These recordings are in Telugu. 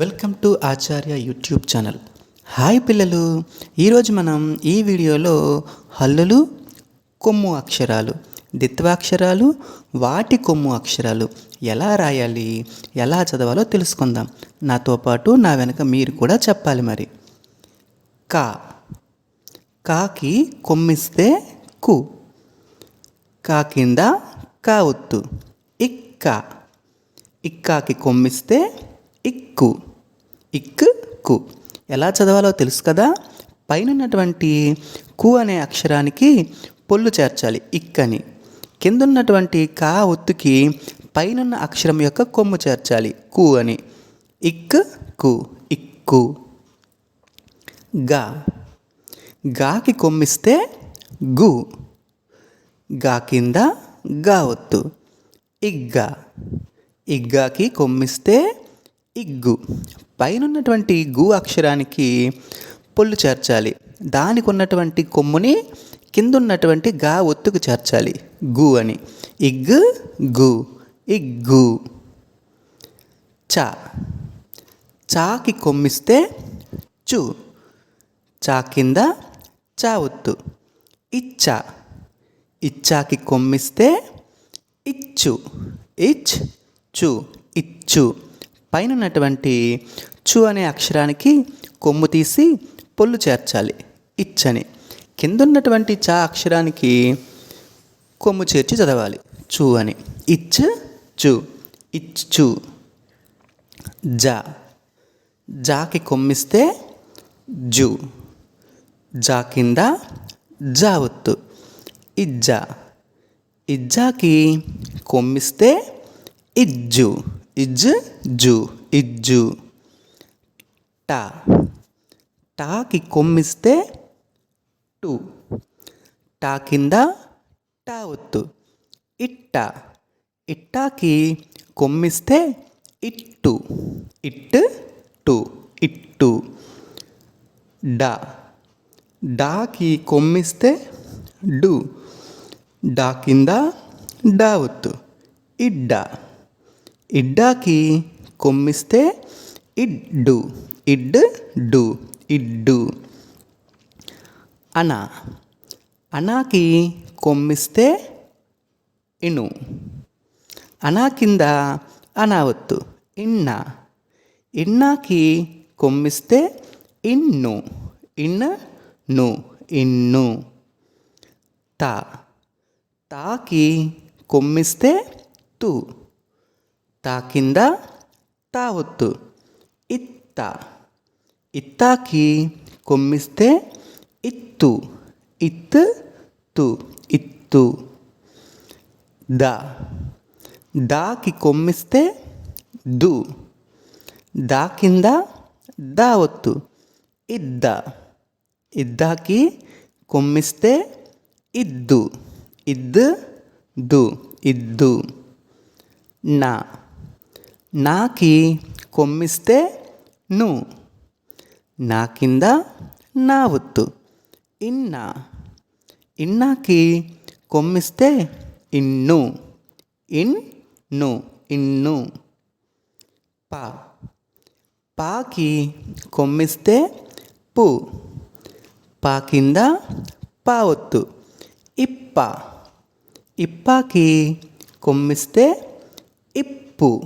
Welcome to Acharya YouTube channel. Hi పిల్లలు. ఈరోజు మనం ఈ వీడియోలో హల్లులు కొమ్ము అక్షరాలు దిత్వాక్షరాలు వాటి కొమ్ము అక్షరాలు ఎలా రాయాలి ఎలా చదవాలో తెలుసుకుందాం. నాతో పాటు నా వెనక మీరు కూడా చెప్పాలి మరి. కా. కాకి కొమ్మిస్తే కు. కా కింద కా ఒత్తు. ఇక్క. ఇక్కాకి కొమ్మిస్తే ఇక్కు. ఇక్కు. ఎలా చదవాలో తెలుసు కదా? పైన కు అనే అక్షరానికి పొల్లు చేర్చాలి ఇక్ అని. కిందున్నటువంటి కా ఒత్తుకి పైనున్న అక్షరం యొక్క కొమ్ము చేర్చాలి కు అని. ఇక్కు ఇక్కు. గా. గాకి కొమ్మిస్తే గు. గా కింద గా ఒత్తు. ఇగ్గా. ఇగ్గాకి కొమ్మిస్తే ఇగ్గు పైనున్నటువంటి గు అక్షరానికి పొల్లు చేర్చాలి. దానికి ఉన్నటువంటి కొమ్ముని కింద ఉన్నటువంటి గా ఒత్తుకు చేర్చాలి. గు అని. ఇగ్గు గు ఇగ్గు చా. చాకి కొమ్మిస్తే చు. చా కింద చా ఒత్తు. ఇచ్చా. ఇచ్చాకి కొమ్మిస్తే ఇచ్చు. ఇచ్ చు. ఇచ్చు. పైన ఉన్నటువంటి చు అనే అక్షరానికి కొమ్ము తీసి పొల్లు చేర్చాలి. ఇచ్చని. కింద ఉన్నటువంటి చా అక్షరానికి కొమ్ము చేర్చి చదవాలి. చు అని. ఇచ్ చు. ఇచ్చు జా. జాకి కొమ్మిస్తే జు. జా కింద జా ఒత్తు. ఇజ్జా. ఇజ్జాకి కొమ్మిస్తే ఇజ్జు. ఇజ్ జు ఇజ్జు టా టాకి కొమ్మిస్తే టు. టా కింద టా ఒత్తు. ఇట్ట ఇట్టాకి కొమ్మిస్తే ఇట్టు. ఇట్ టు ఇట్టు. డా డాకి కొమ్మిస్తే డు. డా కింద డా ఒత్తు. ఇడ్డా. ఇడ్డాకి కొమ్మిస్తే ఇడ్డు ఇడ్ డు ఇడ్డు అనా అనాకి కొమ్మిస్తే ఇను అనా కింద అనావత్తు ఇన్న ఇన్నాకి కొమ్మిస్తే ఇన్ను ఇన్ను ఇన్ను తా తాకి కొమ్మిస్తే ತಾಕಿಂದ ತಾವತ್ತು. ಇತ್ತ. ಇತ್ತಾಕಿ ಕೊಮ್ಮಿಸ್ತೆ. ಇತ್ತು. ಇತ್ತು. ತು. ಇತ್ತು. ದ. ದಾಕಿ ಕೊಮ್ಮಿಸ್ತೆ. ದು. ದಾಕಿಂದ ದಾವತ್ತು. ಇದ್ದ. ಇದ್ದಾಕಿ ಕೊಮ್ಮಿಸ್ತೆ. ಇದ್ದು. ಇದ್ದು. ಇದ್ದು. ನಾ. నాకి కొమ్మిస్తే ను. నా కింద నా ఒత్తు. ఇన్నా. ఇన్నాకి కొమ్మిస్తే ఇన్ను. ఇన్ను ఇన్ను. పా. పాకి కొమ్మిస్తే పు. పా కింద పా ఒత్తు. ఇప్ప. ఇప్పాకి కొమ్మిస్తే ఇప్పు.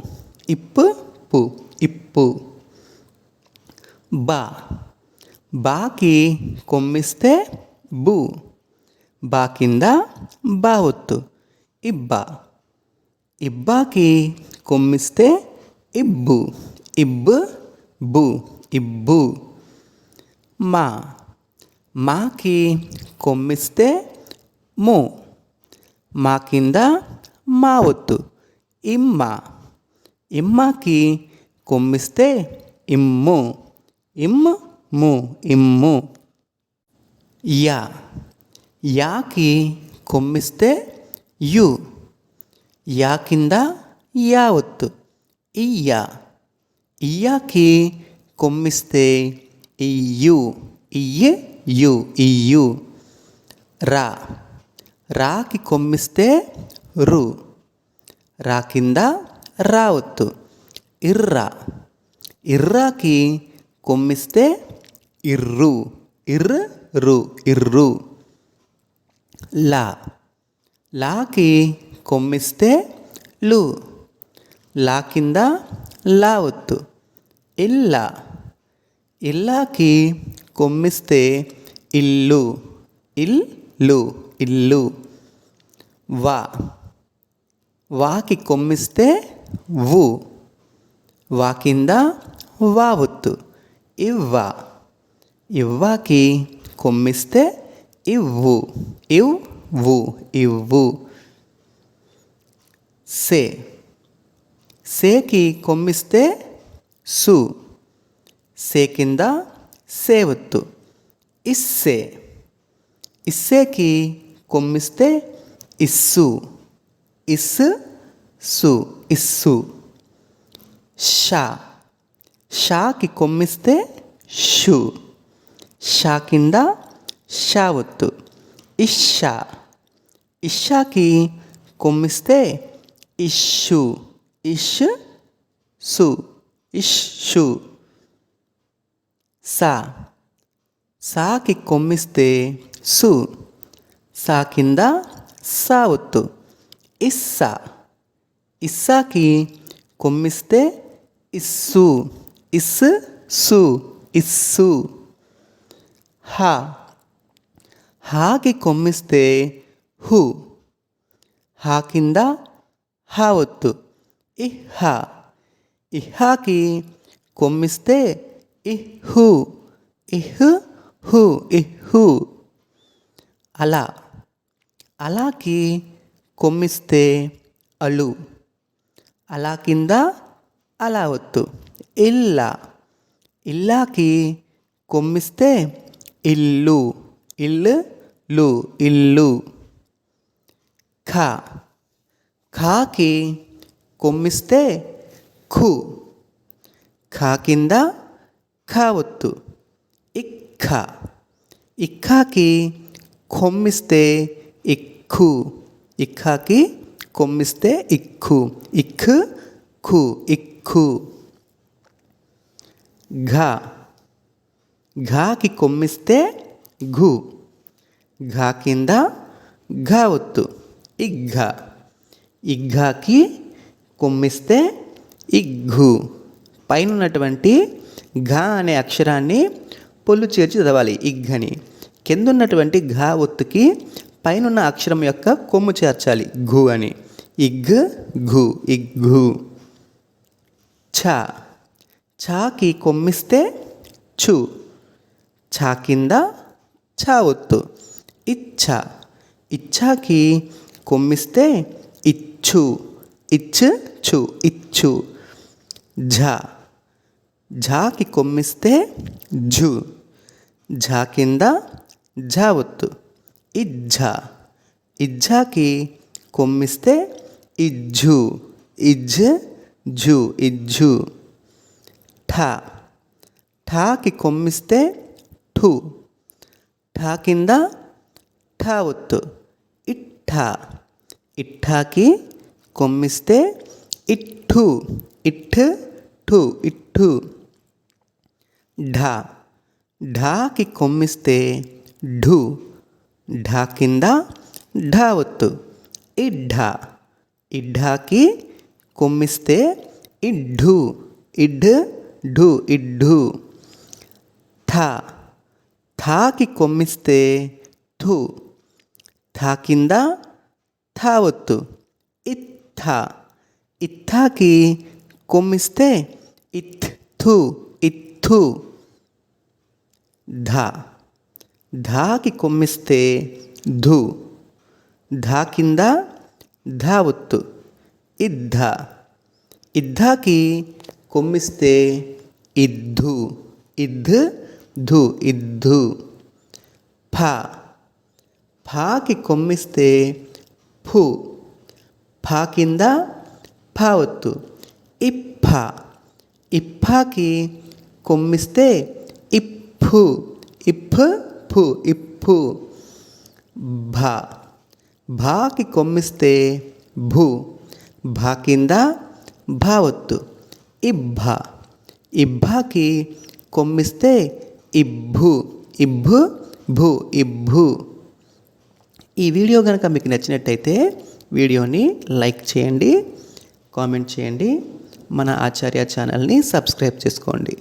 ఇప్పు పు ఇప్పు. బా. బాకి కొమ్మిస్తే బు. బా కింద బా ఒత్తు. ఇబ్బా. ఇబ్బాకి కొమ్మిస్తే ఇబ్బు. ఇబ్బు బు. ఇబ్బు. మా. మాకి కొమ్మిస్తే మో. మా కింద మా ఒత్తు. ఇమ్మా. ఇమ్మకి కొమ్మిస్తే ఇమ్ము ఇమ్ ము ఇమ్ము. యా. యాకి కొమ్మిస్తే యు. యా కింద యా ఒత్తు. ఇయ్యా. ఇయ్యాకి కొమ్మిస్తే ఇయ్యు. ఇయ్యే యు ఇయ్యు. రా. రాకి కొమ్మిస్తే రు. రా కింద రా ఒత్తు ఇర్రా. ఇర్రాకి కొమ్మిస్తే ఇర్రు. ఇర్రు రు ఇర్రు. లా. లాకి కొమ్మిస్తే లు. లా కింద లా ఒత్తు ఇల్లా. ఇల్లాకి కొమ్మిస్తే ఇల్లు. ఇల్లు ఇల్లు. వా. వాకి కొమ్మిస్తే వు. వా కింద వా ఒత్తు. ఇవ్వ. ఇవ్వాకి కొమ్మిస్తే ఇవ్వు. ఇవ్వు. ఇవ్వు. సే. సేకి కొమ్మిస్తే సు. సే కింద సేవత్తు ఇస్సే. ఇస్సేకి కొమ్మిస్తే ఇస్సు. ఇస్సు సు. ఇస్సు. షా. షాకి కొమ్మిస్తే షు. షా కింద షా ఒత్తు. ఇషా ఇషాకి కొమ్మిస్తే ఇష్షు. ఇష్ సు. ఇష్షు. సా. సాకి కొమ్మిస్తే సు. సా కింద సా ఒత్తు. ఇస్సా. ఇస్సాకి కొమ్మిస్తే ఇస్సు ఇస్ సు ఇస్సు హా హాకి కొమ్మిస్తే హు హా కింద హా ఒత్తు ఇహా ఇహాకి కొమ్మిస్తే ఇహు ఇహ్ హు ఇహు అలా అలాకి కొమ్మిస్తే అలా కింద అలా ఒత్తు. ఇల్లా. ఇల్లాకి కొమ్మిస్తే ఇల్లు. ఇల్లు లు. ఇల్లు. ఖా. ఖాకి కొమ్మిస్తే ఖు. ఖా కింద ఖా ఒత్తు. ఇక్క ఇక్కాకి కొమ్మిస్తే ఇక్కు ఇక్కాకి కొమ్మిస్తే ఇక్కు. ఇక్కు ఖు ఇక్కు. ఘ. ఘాకి కొమ్మిస్తే ఘు. ఘా కింద ఘ ఒత్తు. ఇగ్ఘ. ఇగ్గాకి కొమ్మిస్తే ఇగ్ఘు. పైన ఉన్నటువంటి ఘా అనే అక్షరాన్ని పొల్లు చేర్చి చదవాలి. ఇగ్ఘని. కింద ఉన్నటువంటి ఘా ఒత్తుకి పైనున్న అక్షరం యొక్క కొమ్ము చేర్చాలి. ఘు అని. ఇగ్ ఘు ఇగ్ఘు ఛా. ఛాకి కొమ్మిస్తే చు ఛా. కింద ఛా ఒత్తు ఇచ్ఛ ఇచ్ఛాకి కొమ్మిస్తే ఇచ్చు. ఇచ్ చు ఇచ్చు. ఝా. ఝాకి కొమ్మిస్తే ఝు. ఝా కింద ఝా ఒత్తు ఇజ్జా. ఇజ్జాకి కొమ్మిస్తే ఇజ్జు. ఇజ్ జు ఇజ్జు. ఠా. ఠాకి కొమ్మిస్తే ఠు. ఠా కింద ఠా ఒత్తు. ఇట్టా ఇట్టాకి కొమ్మిస్తే ఇట్టు ఇట్ ఠు ఇట్టు ఢా. ఢాకి కొమ్మిస్తే ఢు. ఢా కింద ఢా ఒత్తు ఇడ్ఢా ఇడ్ఢాకి కొమ్మిస్తే ఇడ్ఢు ఇడ్ ఢు ఇడ్ఢు థా థాకి కొమ్మిస్తే థు థా కింద థా ఒత్తు ఇత్థా ఇత్థాకి కొమ్మిస్తే ఇత్ థు ఇత్తు ధా ధాకి కొమ్మిస్తే ధు. ధా కింద ధా ఒత్తు. ఇద్ధ. ఇద్ధాకి కొమ్మిస్తే ఇద్ధు. ఇద్ ధు ఇద్ధు. ఫ. ఫాకి కొమ్మిస్తే ఫు. ఫా కింద ఫా ఒత్తు. ఇఫ ఇఫాకి కొమ్మిస్తే ఇప్పు ఇఫ్ ఫు ఇప్పు భా. భాకి కొమ్మిస్తే భూ. భా కింద భా ఒత్తు ఇబ్భాకి ఇబ్బాకి కొమ్మిస్తే ఇబ్బు. ఇబ్బు భూ ఇబ్బు. ఈ వీడియో కనుక మీకు నచ్చినట్టయితే వీడియోని లైక్ చేయండి కామెంట్ చేయండి మన ఆచార్య ఛానల్ని సబ్స్క్రైబ్ చేసుకోండి.